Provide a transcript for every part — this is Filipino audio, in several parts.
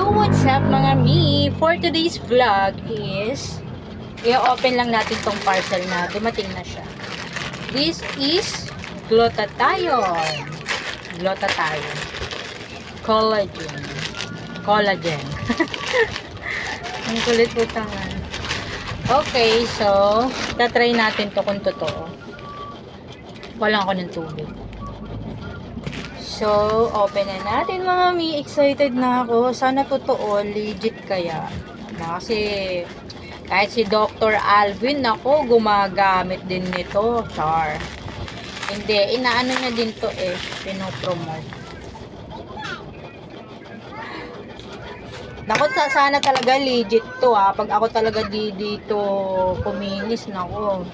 up mga mi? For today's vlog is i-open lang natin tong parcel na dumating na siya. This is glutathione. Glutathione. Collagen. Collagen. Ang kulit po tangan. Okay, so tatry natin to kung totoo. Wala ako ng tubig. So, open na natin mga mi. Excited na ako. Sana totoo, legit kaya. Na, kasi kahit si Dr. Alvin, ako, gumagamit din nito. Char. Hindi, inaano niya din to eh. Pinopromote. Nako, sa- sana talaga legit to ha. Pag ako talaga di dito kuminis, nako.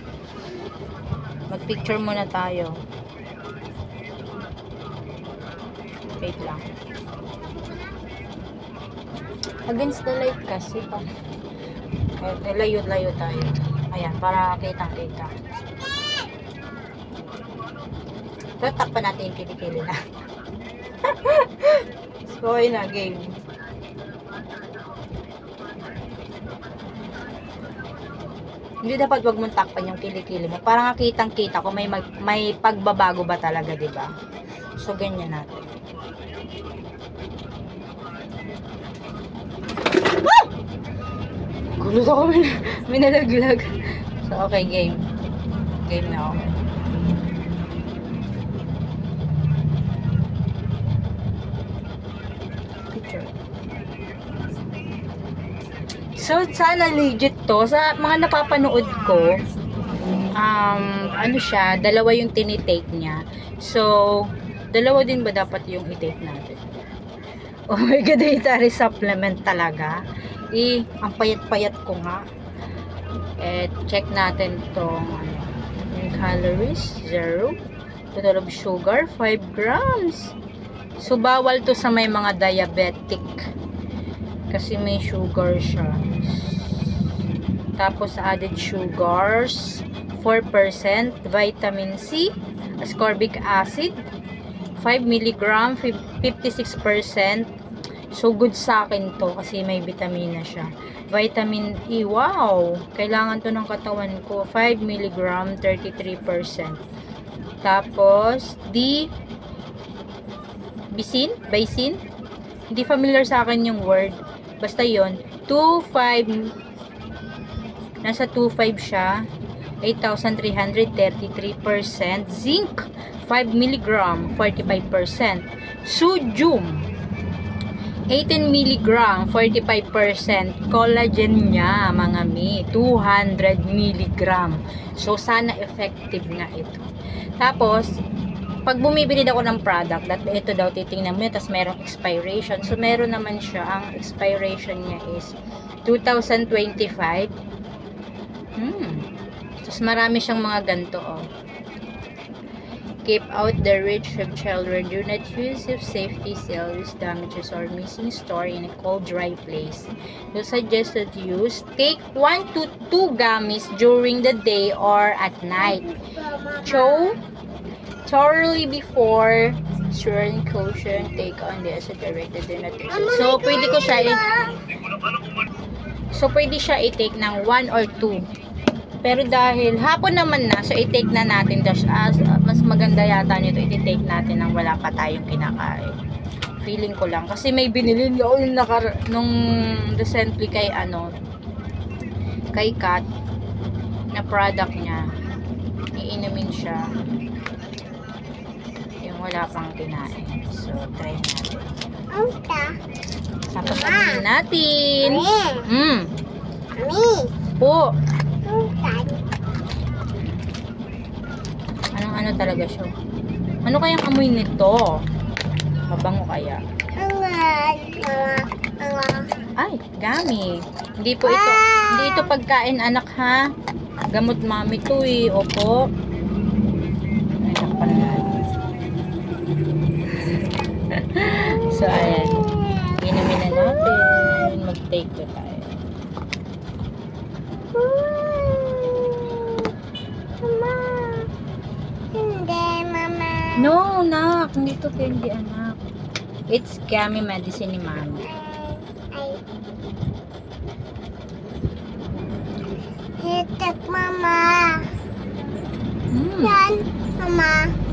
Mag-picture muna tayo. Wait lang. Against the light kasi pa. Eh, layo-layo tayo. Ayan, para kitang-kita. So, takpan natin yung kilikili na. so, ayun na, game. Hindi dapat wag mong takpan yung kilikili mo. Para nga kitang-kita kung may, may pagbabago ba talaga, di ba? So, ganyan natin. Gulat ako, may, may nalaglag. So, okay, game. Game na ako. So, sana legit to. Sa mga napapanood ko, um, ano siya, dalawa yung tinitake niya. So, dalawa din ba dapat yung i-take natin? Oh my God, dietary supplement talaga. Eh, ang payat-payat ko nga. Eh, check natin tong ano, yung calories, zero. Total of sugar, 5 grams. So, bawal to sa may mga diabetic. Kasi may sugar siya. Tapos, added sugars, 4%, vitamin C, ascorbic acid, 5 mg, 56%. So, good sa akin to kasi may vitamina siya. Vitamin E, wow! Kailangan to ng katawan ko. 5 mg, 33%. Tapos, D, bisin, bisin. Hindi familiar sa akin yung word. Basta yon 2.5 nasa 2.5 siya 8,333% zinc 5 mg 45% sodium 18 mg 45% collagen niya mga mi 200 mg so sana effective nga ito tapos pag bumibili ako ng product, that ito daw titingnan mo yun, tapos merong expiration. So, meron naman siya, ang expiration niya is 2025. Hmm. Tapos marami siyang mga ganito, oh. Keep out the reach of children. Do not use if safety cells damages or missing store in a cold, dry place. The suggested use, take 1 to 2 gummies during the day or at night. Chow thoroughly before ensuring caution take on the as a directed do not exist. So, pwede ko siya i- So, pwede siya i-take ng 1 or 2. Pero dahil hapon naman na, so i-take na natin. Das, as, mas maganda yata nito, i-take natin nang wala pa tayong kinakain. Feeling ko lang. Kasi may binili ako yung nakar nung recently kay ano, kay Kat, na product niya. Iinumin siya yung wala pang kinain. So, try natin. Unta. Tapos, natin. Mami. Mm. Mami. Po. Unta. Anong ano talaga siya? Ano kayang amoy nito? Mabango kaya? Ay, gami. Hindi po ito, hindi ito pagkain anak ha. Gamot mami to eh. Opo. Takpan natin. so, ayan. Inumin na natin. Mag-take to tayo. No, nak. Hindi to candy, anak. It's gummy medicine ni mama. Hitik mama. Yan, mama.